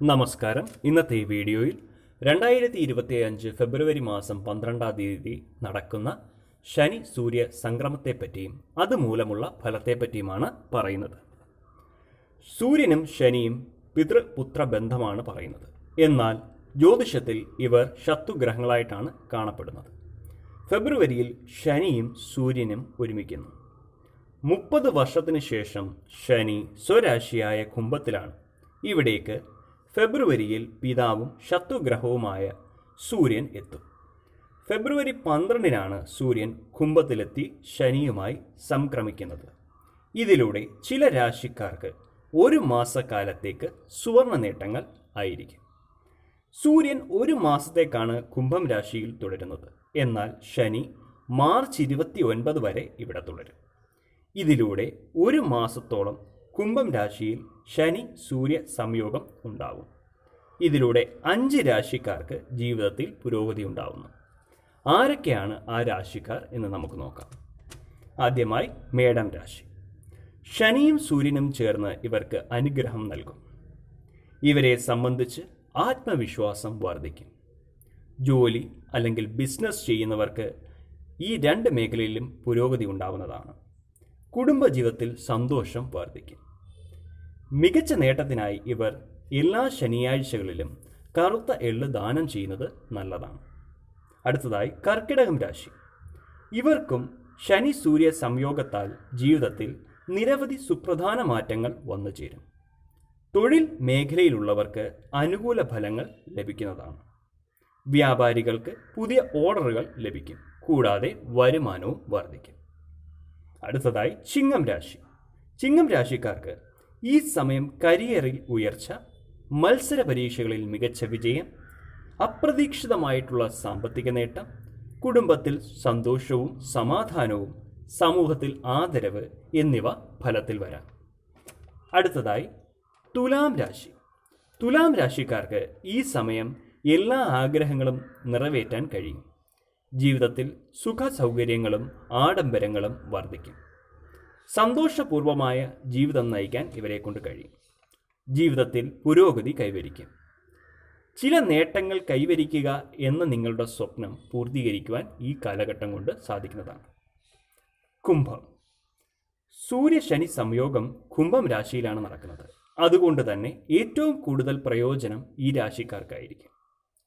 നമസ്കാരം. ഇന്നത്തെ ഈ വീഡിയോയിൽ രണ്ടായിരത്തി ഇരുപത്തി അഞ്ച് ഫെബ്രുവരി മാസം പന്ത്രണ്ടാം തീയതി നടക്കുന്ന ശനി സൂര്യ സംക്രമത്തെപ്പറ്റിയും അതുമൂലമുള്ള ഫലത്തെപ്പറ്റിയുമാണ് പറയുന്നത്. സൂര്യനും ശനിയും പിതൃപുത്ര ബന്ധമാണ് പറയുന്നത്. എന്നാൽ ജ്യോതിഷത്തിൽ ഇവർ ശത്രുഗ്രഹങ്ങളായിട്ടാണ് കാണപ്പെടുന്നത്. ഫെബ്രുവരിയിൽ ശനിയും സൂര്യനും ഒരുമിക്കുന്നു. മുപ്പത് വർഷത്തിന് ശേഷം ശനി സ്വരാശിയായ കുംഭത്തിലാണ്. ഇവിടേക്ക് ഫെബ്രുവരിയിൽ പിതാവും ശത്രുഗ്രഹവുമായ സൂര്യൻ എത്തും. ഫെബ്രുവരി പന്ത്രണ്ടിനാണ് സൂര്യൻ കുംഭത്തിലെത്തി ശനിയുമായി സംക്രമിക്കുന്നത്. ഇതിലൂടെ ചില രാശിക്കാർക്ക് ഒരു മാസക്കാലത്തേക്ക് സുവർണ നേട്ടങ്ങൾ ആയിരിക്കും. സൂര്യൻ ഒരു മാസത്തേക്കാണ് കുംഭം രാശിയിൽ തുടരുന്നത്. എന്നാൽ ശനി മാർച്ച് ഇരുപത്തി ഒൻപത് വരെ ഇവിടെ തുടരും. ഇതിലൂടെ ഒരു മാസത്തോളം കുംഭം രാശിയിൽ ശനി സൂര്യ സംയോഗം ഉണ്ടാകും. ഇതിലൂടെ അഞ്ച് രാശിക്കാർക്ക് ജീവിതത്തിൽ പുരോഗതി ഉണ്ടാവുന്നു. ആരൊക്കെയാണ് ആ രാശിക്കാർ എന്ന് നമുക്ക് നോക്കാം. ആദ്യമായി മേടം രാശി. ശനിയും സൂര്യനും ചേർന്ന് ഇവർക്ക് അനുഗ്രഹം നൽകും. ഇവരെ സംബന്ധിച്ച് ആത്മവിശ്വാസം വർദ്ധിക്കും. ജോലി അല്ലെങ്കിൽ ബിസിനസ് ചെയ്യുന്നവർക്ക് ഈ രണ്ട് മേഖലയിലും പുരോഗതി ഉണ്ടാവുന്നതാണ്. കുടുംബജീവിതത്തിൽ സന്തോഷം വർദ്ധിക്കും. മികച്ച നേട്ടത്തിനായി ഇവർ എല്ലാ ശനിയാഴ്ചകളിലും കറുത്ത എള്ള് ദാനം ചെയ്യുന്നത് നല്ലതാണ്. അടുത്തതായി കർക്കിടകം രാശി. ഇവർക്കും ശനി സൂര്യ സംയോഗത്താൽ ജീവിതത്തിൽ നിരവധി സുപ്രധാന മാറ്റങ്ങൾ വന്നു ചേരും. തൊഴിൽ മേഖലയിലുള്ളവർക്ക് അനുകൂല ഫലങ്ങൾ ലഭിക്കുന്നതാണ്. വ്യാപാരികൾക്ക് പുതിയ ഓർഡറുകൾ ലഭിക്കും. കൂടാതെ വരുമാനവും വർദ്ധിക്കും. അടുത്തതായി ചിങ്ങം രാശി. ചിങ്ങം രാശിക്കാർക്ക് ഈ സമയം കരിയറിൽ ഉയർച്ച മത്സര പരീക്ഷകളിൽ മികച്ച വിജയം അപ്രതീക്ഷിതമായിട്ടുള്ള സാമ്പത്തിക നേട്ടം കുടുംബത്തിൽ സന്തോഷവും സമാധാനവും സമൂഹത്തിൽ ആദരവ് എന്നിവ ഫലത്തിൽ വരാം. അടുത്തതായി തുലാം രാശി. തുലാം രാശിക്കാർക്ക് ഈ സമയം എല്ലാ ആഗ്രഹങ്ങളും നിറവേറ്റാൻ കഴിയും. ജീവിതത്തിൽ സുഖ സൗകര്യങ്ങളും ആഡംബരങ്ങളും വർദ്ധിക്കും. സന്തോഷപൂർവമായ ജീവിതം നയിക്കാൻ ഇവരെ കൊണ്ട് കഴിയും. ജീവിതത്തിൽ പുരോഗതി കൈവരിക്കും. ചില നേട്ടങ്ങൾ കൈവരിക്കുക എന്ന നിങ്ങളുടെ സ്വപ്നം പൂർത്തീകരിക്കുവാൻ ഈ കാലഘട്ടം കൊണ്ട് സാധിക്കുന്നതാണ്. കുംഭം. സൂര്യ ശനി സംയോഗം കുംഭം രാശിയിലാണ് നടക്കുന്നത്. അതുകൊണ്ട് തന്നെ ഏറ്റവും കൂടുതൽ പ്രയോജനം ഈ രാശിക്കാർക്കായിരിക്കും.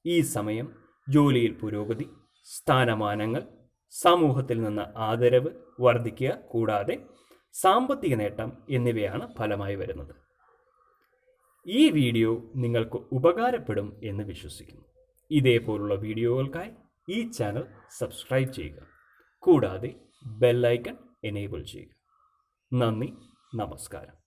ഈ സമയം ജോലിയിൽ പുരോഗതി സ്ഥാനമാനങ്ങൾ സമൂഹത്തിൽ നിന്ന് ആദരവ് വർദ്ധിക്കുക കൂടാതെ സാമ്പത്തിക നേട്ടം എന്നിവയാണ് ഫലമായി വരുന്നത്. ഈ വീഡിയോ നിങ്ങൾക്ക് ഉപകാരപ്പെടും എന്ന് വിശ്വസിക്കുന്നു. ഇതേപോലുള്ള വീഡിയോകൾക്കായി ഈ ചാനൽ സബ്സ്ക്രൈബ് ചെയ്യുക. കൂടാതെ ബെല്ലൈക്കൺ എനേബിൾ ചെയ്യുക. നന്ദി നമസ്കാരം.